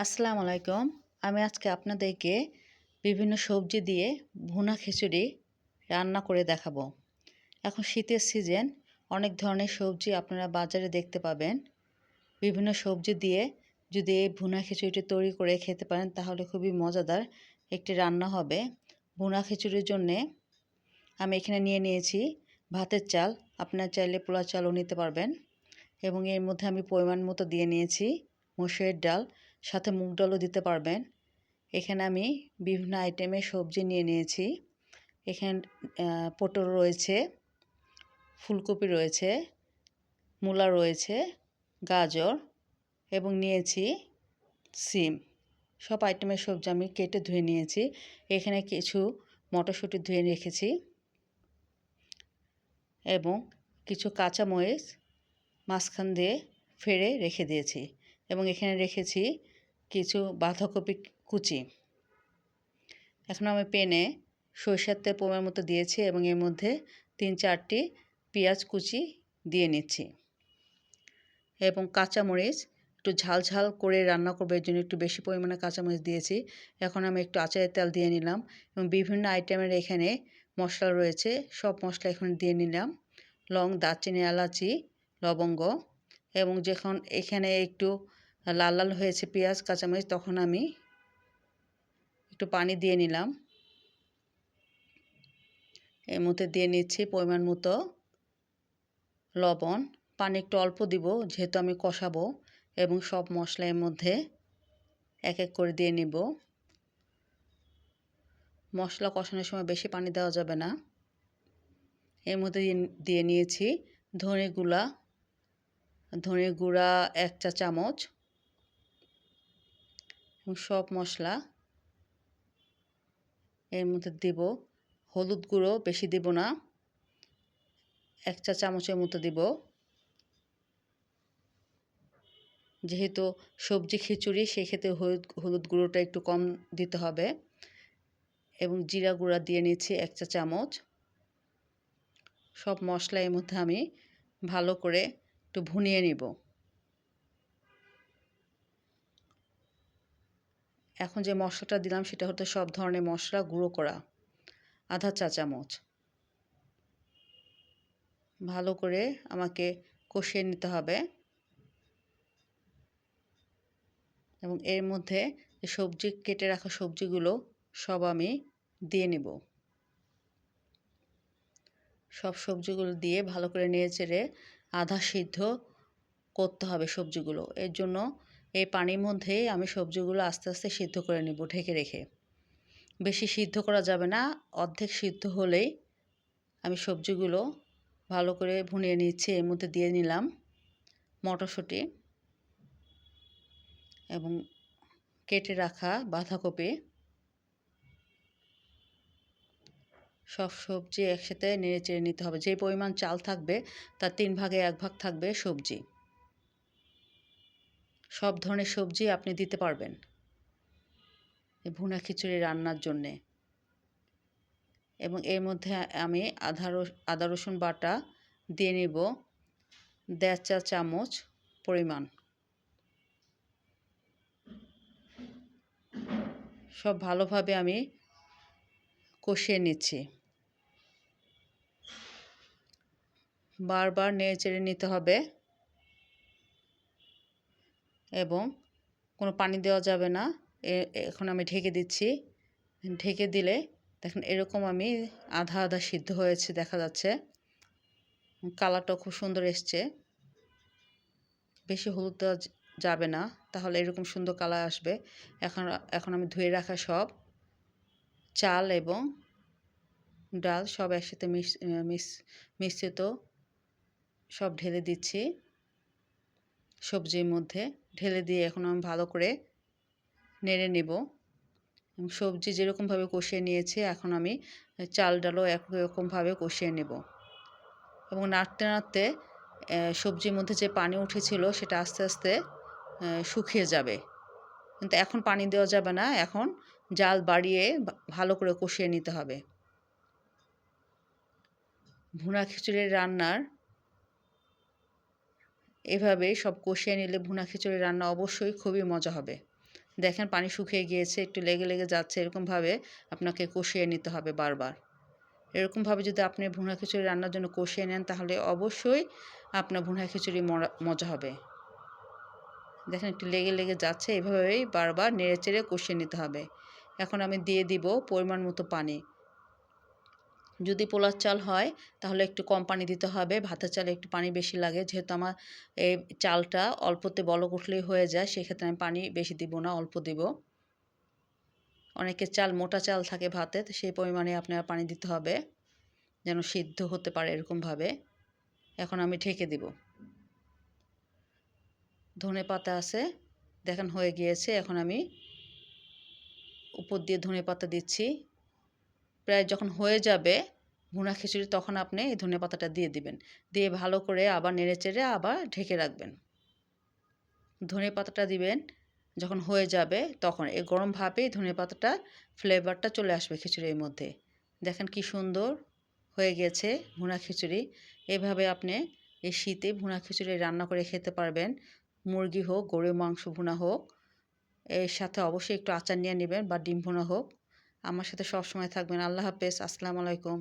আসসালামু আলাইকুম। আমি আজকে আপনাদেরকে বিভিন্ন সবজি দিয়ে ভুনা খিচুড়ি রান্না করে দেখাবো। এখন শীতের সিজন, অনেক ধরনের সবজি আপনারা বাজারে দেখতে পাবেন। বিভিন্ন সবজি দিয়ে যদি এই ভুনা খিচুড়িটি তৈরি করে খেতে পারেন, তাহলে খুবই মজাদার একটি রান্না হবে। ভুনা খিচুড়ির জন্যে আমি এখানে নিয়ে নিয়েছি ভাতের চাল। আপনারা চাইলে পোলা চালও নিতে পারবেন। এবং এর মধ্যে আমি পরিমাণ মতো দিয়ে নিয়েছি মসুরের ডাল। সাথে মুগ ডালও দিতে পারবেন। এখানে আমি বিভিন্ন আইটেমের সবজি নিয়ে নিয়েছি। এখানে পটল রয়েছে, ফুলকপি রয়েছে, মূলা রয়েছে, গাজর এবং নিয়েছি সিম। সব আইটেমের সবজি আমি কেটে ধুয়ে নিয়েছি। এখানে কিছু মটরশুঁটি ধুয়ে রেখেছি এবং কিছু কাঁচামরিচ মাঝখান দিয়ে ফেড়ে রেখে দিয়েছি এবং এখানে রেখেছি কিছু বাঁধাকপি কুচি। এখন আমি পেনে সরষের তেল পরিমাণ মতো দিয়েছি এবং এর মধ্যে তিন চারটি পেঁয়াজ কুচি দিয়ে নিচ্ছি। এবং কাঁচামরিচ একটু ঝাল ঝাল করে রান্না করব, এর জন্য একটু বেশি পরিমাণে কাঁচামরিচ দিয়েছি। এখন আমি একটু আচারের তেল দিয়ে নিলাম এবং বিভিন্ন আইটেমের এখানে মশলা রয়েছে, সব মশলা এখানে দিয়ে নিলাম। লং, দারচিনি, এলাচি, লবঙ্গ এবং যখন এখানে একটু লাল লাল হয়েছে পেঁয়াজ, কাঁচামরিচ, তখন আমি একটু পানি দিয়ে নিলাম। এর মধ্যে দিয়ে নিচ্ছি পরিমাণ মতো লবণ। পানি একটু অল্প দিব, যেহেতু আমি কষাবো এবং সব মশলা এর মধ্যে এক এক করে দিয়ে নিব। মশলা কষানোর সময় বেশি পানি দেওয়া যাবে না। এর মধ্যে দিয়ে নিয়েছি ধনে গুঁড়া। ধনে গুঁড়া এক চা চামচ সব মশলা এর মধ্যে দেব। হলুদ গুঁড়ো বেশি দেব না। এক চা চামচের মতো দেব। যেহেতু সবজি খিচুড়ি, সেক্ষেত্রে হলুদ হলুদ গুঁড়োটা একটু কম দিতে হবে। এবং জিরা গুঁড়া দিয়ে নিচ্ছি এক চা চামচ। সব মশলা এর মধ্যে আমি ভালো করে একটু ভুনিয়ে নিব। এখন যে মশলাটা দিলাম সেটা হতে সব ধরনের মশলা, গুঁড়ো করা, আধা চা চামচ। ভালো করে আমাকে কষিয়ে নিতে হবে। এবং এর মধ্যে সবজি, কেটে রাখা সবজিগুলো সব আমি দিয়ে নেব। সব সবজিগুলো দিয়ে ভালো করে নেড়ে চেড়ে আধা সিদ্ধ করতে হবে সবজিগুলো। এর জন্য এই পানির মধ্যেই আমি সবজিগুলো আস্তে আস্তে সিদ্ধ করে নেব ঢেকে রেখে। বেশি সিদ্ধ করা যাবে না, অর্ধেক সিদ্ধ হলেই আমি সবজিগুলো ভালো করে ভুনিয়ে নিচ্ছি, এর মধ্যে দিয়ে নিলাম মটরশুঁটি এবং কেটে রাখা বাঁধাকপি। সব সবজি একসাথে নেড়ে চেড়ে নিতে হবে। যে পরিমাণ চাল থাকবে, তার তিন ভাগে এক ভাগ থাকবে সবজি। সব ধরনের সবজি আপনি দিতে পারবেন। ভুনা খিচুড়ি রান্নার জন্যে। এবং এর মধ্যে আমি আধা আদা রসুন বাটা দিয়ে নেব। দেড় চা চামচ পরিমাণ। সব ভালোভাবে আমি কষিয়ে নিচ্ছি। বারবার নেড়ে চেড়ে নিতে হবে। এবং কোনো পানি দেওয়া যাবে না। এখন আমি ঢেকে দিচ্ছি। ঢেকে দিলে দেখুন এরকম আমি আধা আধা সিদ্ধ হয়েছে দেখা যাচ্ছে। কালারটাও খুব সুন্দর এসছে। বেশি হলুদ দেওয়া যাবে না, তাহলে এরকম সুন্দর কালার আসবে। এখন এখন আমি ধুয়ে রাখা সব। চাল এবং ডাল সব একসাথে মিশ, মিশ্রিত সব ঢেলে দিচ্ছি সবজির মধ্যে। ঢেলে দিয়ে এখন আমি ভালো করে নেড়ে নেব। সবজি যেরকমভাবে কষিয়ে নিয়েছে, এখন আমি চাল ডালও একরকমভাবে কষিয়ে নেব। এবং নাড়তে নাড়তে সবজির মধ্যে যে পানি উঠেছিল, সেটা আস্তে আস্তে শুকিয়ে যাবে। কিন্তু এখন পানি দেওয়া যাবে না, এখন জাল বাড়িয়ে ভালো করে কষিয়ে নিতে হবে। ভুনা খিচুড়ির রান্নার এভাবে সব কষিয়ে নিলে ভুনা খিচুড়ি রান্না অবশ্যই খুবই মজা হবে। দেখেন পানি শুকিয়ে গিয়েছে, একটু লেগে লেগে যাচ্ছে, এরকমভাবে আপনাকে কষিয়ে নিতে হবে বারবার। এরকমভাবে যদি আপনি ভুনা খিচুড়ি রান্নার জন্য কষিয়ে নেন, তাহলে অবশ্যই আপনার ভুনা খিচুড়ি মজা হবে। দেখেন একটু লেগে লেগে যাচ্ছে, এভাবেই বারবার নেড়ে চেড়ে কষিয়ে নিতে হবে। এখন আমি দিয়ে দিব পরিমাণ মতো পানি। যদি পোলার চাল হয়, তাহলে একটু কম পানি দিতে হবে। ভাতের চালে একটু পানি বেশি লাগে। যেহেতু আমার এই চালটা অল্পতে বলক উঠলেই হয়ে যায়, সেক্ষেত্রে আমি পানি বেশি দিব না, অল্প দিব। অনেকের চাল মোটা চাল থাকে ভাতে, তো সেই পরিমাণে আপনার পানি দিতে হবে। যেন সিদ্ধ হতে পারে এরকমভাবে। এখন আমি ঢেকে দিব। ধনে পাতা আছে, দেখেন হয়ে গিয়েছে। এখন আমি উপর দিয়ে ধনে পাতা দিচ্ছি। প্রায় যখন হয়ে যাবে ভুনা খিচুড়ি, তখন আপনি এই ধনে পাতাটা দিয়ে দিবেন। দিয়ে ভালো করে আবার নেড়ে চেড়ে আবার ঢেকে রাখবেন। ধনে পাতাটা দিবেন, যখন হয়ে যাবে তখন এই গরম ভাবেই ধনে পাতাটা, ফ্লেভারটা চলে আসবে খিচুড়ির মধ্যে। দেখেন কি সুন্দর হয়ে গেছে ভুনা খিচুড়ি। এভাবে আপনি এই শীতে ভুনা খিচুড়ি রান্না করে খেতে পারবেন। মুরগি হোক, গরুর মাংস ভুনা হোক, এর সাথে অবশ্যই একটু আচার নিয়ে নেবেন বা ডিম ভুনা হোক। আমার সাথে সবসময় থাকবেন। আল্লাহ হাফেজ। আসসালামু আলাইকুম।